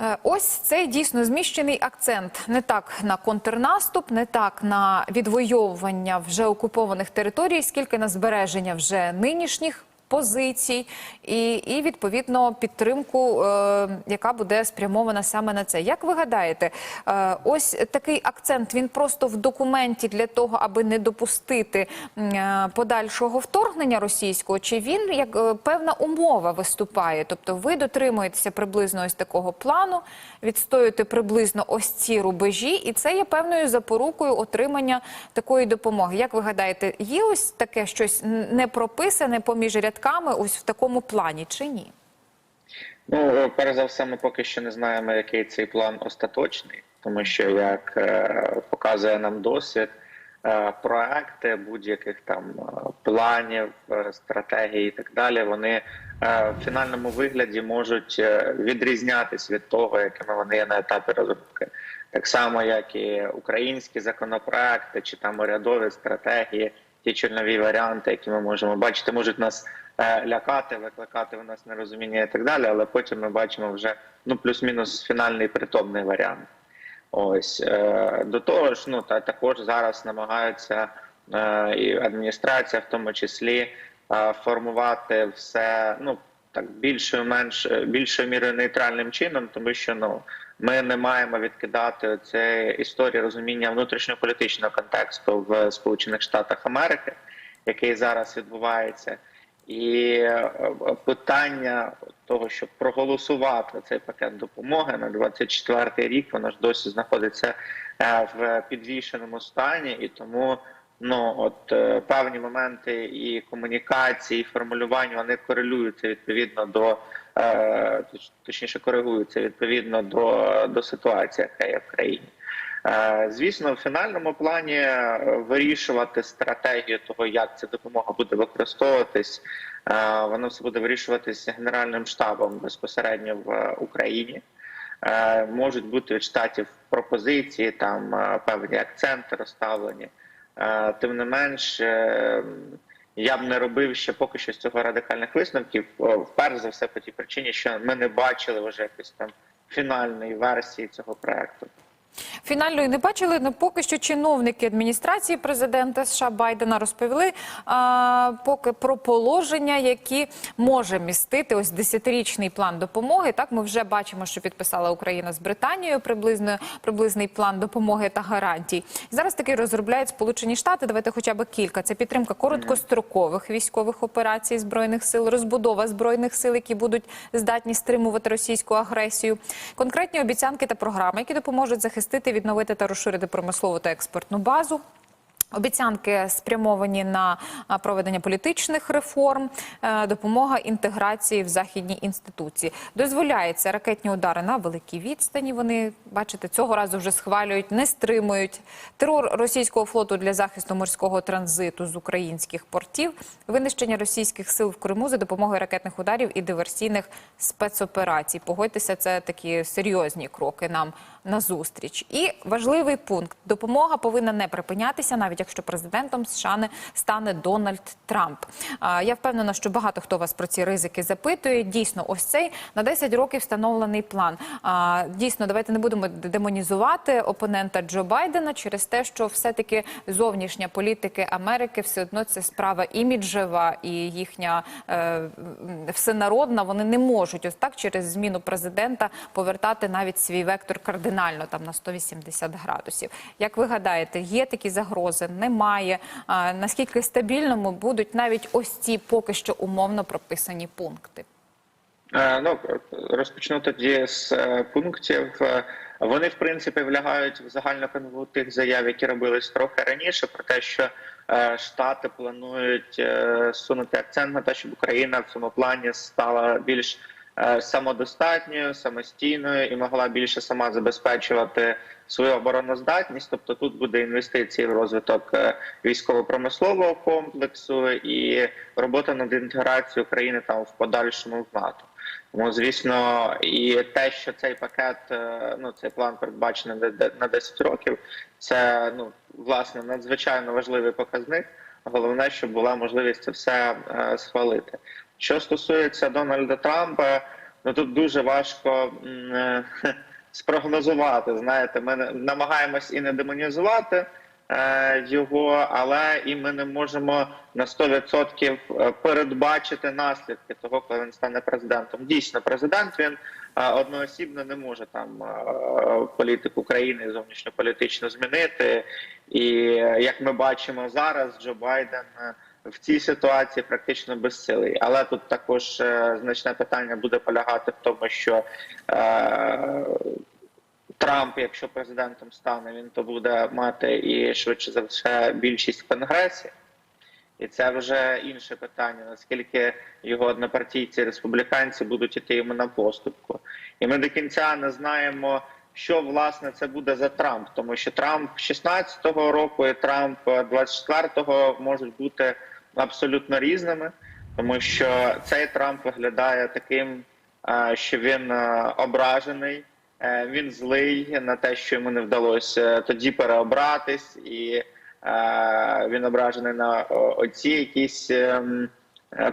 Е, Ось цей дійсно зміщений акцент. Не так на контрнаступ, не так на відвоювання вже окупованих територій, скільки на збереження вже нинішніх позицій, і, і відповідно підтримку, е, яка буде спрямована саме на це. Як ви гадаєте, е, ось такий акцент він просто в документі для того, аби не допустити е, подальшого вторгнення російського, чи він як е, певна умова виступає? Тобто ви дотримуєтеся приблизно ось такого плану, відстоюєте приблизно ось ці рубежі, і це є певною запорукою отримання такої допомоги. Як ви гадаєте, є ось таке щось не прописане поміж рядками, ось в такому плані, чи ні? Ну, перш за все, ми поки що не знаємо, який цей план остаточний, тому що як е, показує нам досвід, е, проекти будь-яких там е, планів, стратегій і так далі, вони в фінальному вигляді можуть відрізнятись від того, якими вони є на етапі розробки. Так само, як і українські законопроекти, чи там урядові стратегії, ті чорнові варіанти, які ми можемо бачити, можуть нас е, лякати, викликати у нас нерозуміння і так далі. Але потім ми бачимо вже ну плюс-мінус фінальний притомний варіант. Ось е, до того ж, ну та також зараз намагаються е, і адміністрація, в тому числі, формувати все ну так більшою менш більшою мірою нейтральним чином, тому що ну ми не маємо відкидати це історію розуміння внутрішньополітичного контексту в Сполучених Штатах Америки, який зараз відбувається. І е, питання того, щоб проголосувати цей пакет допомоги на 24 рік, воно ж досі знаходиться е, в підвішеному стані, і тому ну от е, певні моменти і комунікації, і формулювання вони корелюються відповідно до е, точніше коригуються відповідно до, до ситуації, яка є в країні. Е, Звісно, в фінальному плані вирішувати стратегію того, як ця допомога буде використовуватись, воно все буде вирішуватися генеральним штабом безпосередньо в Україні. Можуть бути від штатів пропозиції, там певні акценти розставлені. Тим не менш, е, я б не робив ще поки що з цього радикальних висновків. Перш за все по тій причині, що ми не бачили вже якось там фінальної версії цього проекту. Фінальної не бачили, але поки що чиновники адміністрації президента США Байдена розповіли а, поки про положення, які може містити ось десятирічний план допомоги. Так ми вже бачимо, що підписала Україна з Британією приблизно приблизний план допомоги та гарантій. Зараз таки розробляють Сполучені Штати. Давайте хоча б кілька. Це підтримка короткострокових військових операцій збройних сил, розбудова збройних сил, які будуть здатні стримувати російську агресію, конкретні обіцянки та програми, які допоможуть захистити, відновити та розширити промислову та експортну базу. Обіцянки спрямовані на проведення політичних реформ, е, допомога інтеграції в західні інституції. Дозволяється ракетні удари на великій відстані. Вони бачите, цього разу вже схвалюють, не стримують терор російського флоту для захисту морського транзиту з українських портів, винищення російських сил в Криму за допомогою ракетних ударів і диверсійних спецоперацій. Погодьтеся, це такі серйозні кроки нам на зустріч. І важливий пункт: допомога повинна не припинятися, навіть якщо президентом США не стане Дональд Трамп. Я впевнена, що багато хто вас про ці ризики запитує. Дійсно, ось цей на 10 років встановлений план. Дійсно, давайте не будемо демонізувати опонента Джо Байдена через те, що все-таки зовнішня політики Америки все одно це справа іміджева і їхня е, всенародна. Вони не можуть ось так через зміну президента повертати навіть свій вектор кардинально там на 180 градусів. Як ви гадаєте, є такі загрози? Немає. Наскільки стабільними будуть навіть ось ці поки що умовно прописані пункти? Е, Ну розпочну тоді з е, пунктів. Е, Вони в принципі влягають в загальну канву тих заяв, які робились трохи раніше, про те, що штати планують сунути акцент на те, щоб Україна в цьому плані стала більш самодостатньою, самостійною і могла більше сама забезпечувати свою обороноздатність. Тобто тут буде інвестиції в розвиток е, військово-промислового комплексу і робота над інтеграцією України там в подальшому в НАТО. Тому, звісно, і те, що цей пакет, е, ну цей план передбачений на 10 років, це ну власне надзвичайно важливий показник. Головне, щоб була можливість це все е, схвалити. Що стосується Дональда Трампа, ну тут дуже важко спрогнозувати. Знаєте, ми намагаємось і не демонізувати е, його, але і ми не можемо на 100% передбачити наслідки того, коли він стане президентом. Дійсно, президент він е, одноосібно не може там е, політику країни зовнішньополітично змінити. І е, як ми бачимо зараз, Джо Байден. В цій ситуації практично безсилий. Але тут також е, значне питання буде полягати в тому, що е, Трамп, якщо президентом стане, він то буде мати і швидше за все більшість в конгресі. І це вже інше питання, наскільки його однопартійці республіканці будуть іти йому на поступку. І ми до кінця не знаємо, що власне це буде за Трамп, тому що Трамп 16-го року і Трамп 24-го можуть бути абсолютно різними, тому що цей Трамп виглядає таким, е, що він е, ображений. Е, Він злий на те, що йому не вдалося тоді переобратись, і він ображений на оці якісь ем,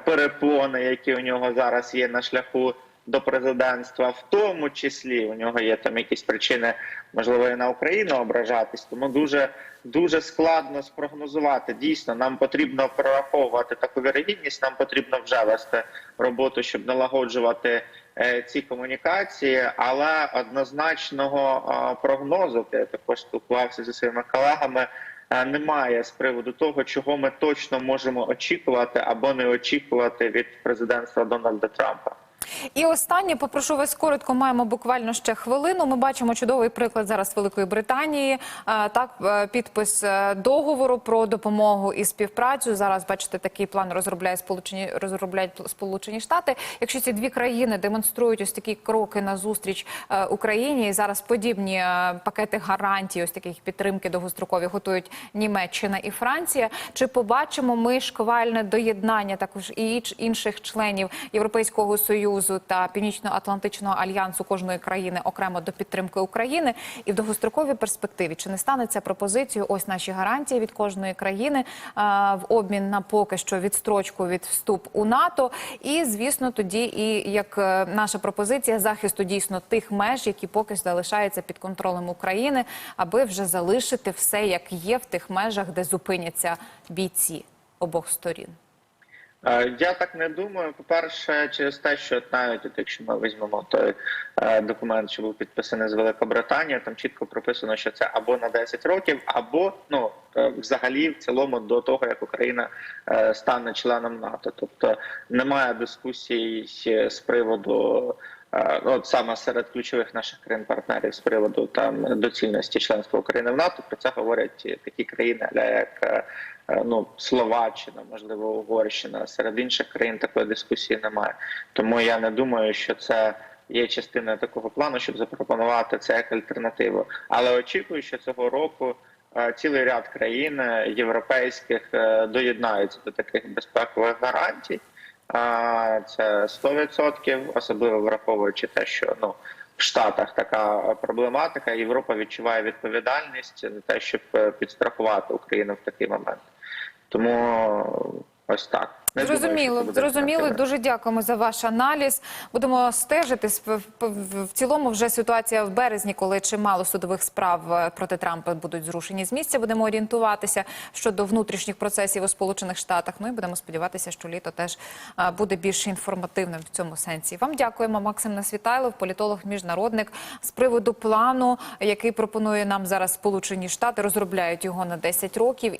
перепони, які у нього зараз є на шляху до президентства, в тому числі у нього є там якісь причини, можливо, і на Україну ображатись. Тому дуже дуже складно спрогнозувати. Дійсно, нам потрібно прораховувати таку вірогідність. Нам потрібно вже вести роботу, щоб налагоджувати е, ці комунікації, але однозначного е, прогнозу, я також спілкувався зі своїми колегами. е, Немає з приводу того, чого ми точно можемо очікувати або не очікувати від президентства Дональда Трампа. І останнє попрошу вас коротко. Маємо буквально ще хвилину. Ми бачимо чудовий приклад зараз Великої Британії. Е, Так, е, підпис е, договору про допомогу і співпрацю. Зараз бачите, такий план розробляє сполучені розробляють Сполучені Штати. Якщо ці дві країни демонструють ось такі кроки на зустріч Україні, і зараз подібні пакети гарантій, ось таких підтримки довгострокові готують Німеччина і Франція. Чи побачимо ми шквальне доєднання також і інших членів Європейського союзу та Північно-Атлантичного альянсу кожної країни окремо до підтримки України і в довгостроковій перспективі чи не стане це пропозицією? Ось наші гарантії від кожної країни в обмін на поки що відстрочку від вступ у НАТО, і звісно, тоді і як е, наша пропозиція захисту дійсно тих меж, які поки залишаються під контролем України, аби вже залишити все як є в тих межах, де зупиняться бійці обох сторін. Е, Я так не думаю. По-перше, через те, що навіть якщо ми візьмемо той е, документ, що був підписаний з Великобританії, там чітко прописано, що це або на 10 років, або ну е, взагалі в цілому до того, як Україна стане членом НАТО. Тобто немає дискусій з приводу. Е, От саме серед ключових наших країн-партнерів з приводу там доцільності членства України в НАТО, про це говорять такі країни, як е, е, ну Словаччина, можливо, Угорщина. Серед інших країн такої дискусії немає. Тому я не думаю, що це є частиною такого плану, щоб запропонувати це як альтернативу. Але очікую, що цього року е, цілий ряд країн е, європейських е, доєднаються до таких безпекових гарантій. Це 100%, особливо враховуючи те, що ну в Штатах така проблематика. Європа відчуває відповідальність за те, щоб е, підстрахувати Україну в такий момент. Тому ось так. Зрозуміло, зрозуміло. Дуже дякуємо за ваш аналіз. Будемо стежити в цілому. Вже ситуація в березні, коли чимало судових справ е, проти Трампа будуть зрушені з місця. Будемо орієнтуватися щодо внутрішніх процесів у Сполучених Штатах. Ну і будемо сподіватися, що літо теж е, буде більш інформативним в цьому сенсі. Вам дякуємо, Максим Насвітайлов, політолог, міжнародник, з приводу плану, який пропонує нам зараз Сполучені Штати. Розробляють його на 10 років.